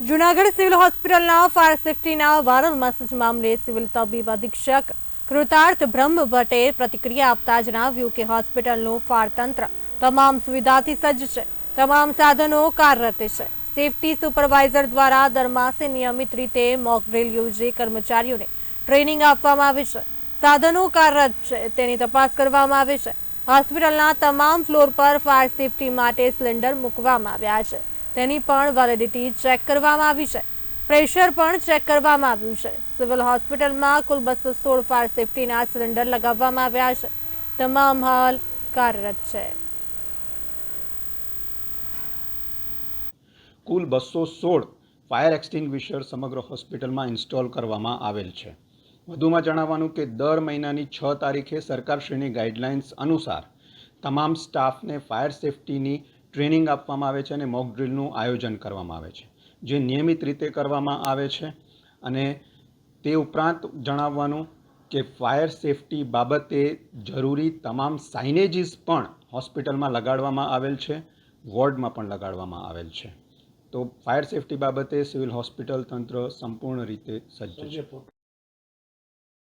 Junagadh civil હોસ્પિટલના fire સેફટીના viral message મામલે સિવિલ તબીબ અધિક્ષક કૃતાર્થ બ્રહ્મ ભટ્ટે પ્રતિક્રિયા આપતા જણાવ્યું કે હોસ્પિટલનું ફાયર તંત્ર તમામ સુવિધાથી સજ્જ છે. તમામ સાધનો કાર્યરત છે. સેફટી સુપરવાઇઝર દ્વારા દર માસે નિયમિત રીતે મોક યોજી કર્મચારીઓને ટ્રેનિંગ આપવામાં આવે છે. સાધનો કાર્યરત છે તેની તપાસ કરવામાં આવે છે. હોસ્પિટલના તમામ ફ્લોર પર ફાયર સેફટી માટે સિલિન્ડર મૂકવામાં આવ્યા છે. તેની પણ વેલિડિટી ચેક કરવામાં આવી છે. પ્રેશર પણ ચેક કરવામાં આવ્યું છે. સિવિલ હોસ્પિટલમાં કુલ બસો સોળ ફાયર સેફટીના સિલિન્ડર લગાવવામાં આવ્યા છે. તમામ હાલ કાર્યરત છે. કુલ બસો સોળ ફાયર એક્સટિંગ્વિશર સમગ્ર હોસ્પિટલમાં ઇન્સ્ટોલ કરવામાં આવેલ છે. વધુમાં જણાવવાનું કે દર મહિનાની છ તારીખે સરકારશ્રીની ગાઈડલાઇન્સ અનુસાર તમામ સ્ટાફને ફાયર સેફટીની ટ્રેનિંગ આપવામાં આવે છે અને મોક ડ્રિલનું આયોજન કરવામાં આવે છે. જે નિયમિત રીતે કરવામાં આવે છે અને તે ઉપરાંત જણાવવાનું કે ફાયર સેફટી બાબતે જરૂરી તમામ સાઇનેજીસ પણ હોસ્પિટલમાં લગાડવામાં આવેલ છે, વોર્ડમાં પણ લગાડવામાં આવેલ છે. તો ફાયર સેફટી બાબતે સિવિલ હોસ્પિટલ તંત્ર સંપૂર્ણ રીતે સજ્જ છે.